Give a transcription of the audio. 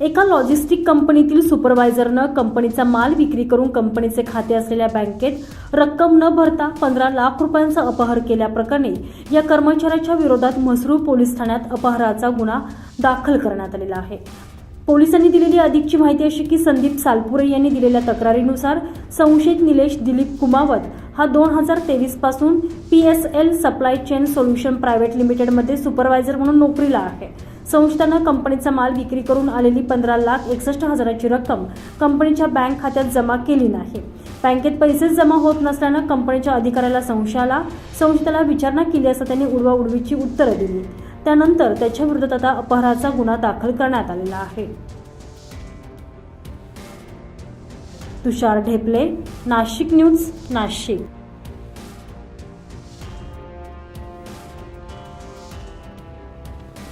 एका लॉजिस्टिक कंपनीतील सुपरवायझरनं कंपनीचा माल विक्री करून कंपनीचे खाते असलेल्या बँकेत रक्कम न भरता पंधरा लाख रुपयांचा अपहार केल्याप्रकरणी या कर्मचाऱ्याच्या विरोधात म्हसरूळ पोलीस ठाण्यात अपहाराचा गुन्हा दाखल करण्यात आलेला आहे. पोलिसांनी दिलेली अधिकची माहिती अशी की संदीप सालपुरे यांनी दिलेल्या तक्रारीनुसार संशयित निलेश दिलीप कुमावत हा दोन हजार तेवीसपासून P S L supply chain solution private लिमिटेडमध्ये सुपरवायझर म्हणून नोकरीला आहे. संस्थानं कंपनीचा माल विक्री करून आलेली पंधरा लाख एकसष्ट हजाराची रक्कम कंपनीच्या बँक खात्यात जमा केली नाही. बँकेत पैसेच जमा होत नसल्यानं कंपनीच्या अधिकाऱ्याला संशय आला. विचारणा केली असता त्यांनी उडवाउडवीची उत्तरं दिली. त्यानंतर त्याच्या विरोधात आता अपहाराचा गुन्हा दाखल करण्यात आलेला आहे. तुषार ढेपले नाशिक न्यूज नाशिक.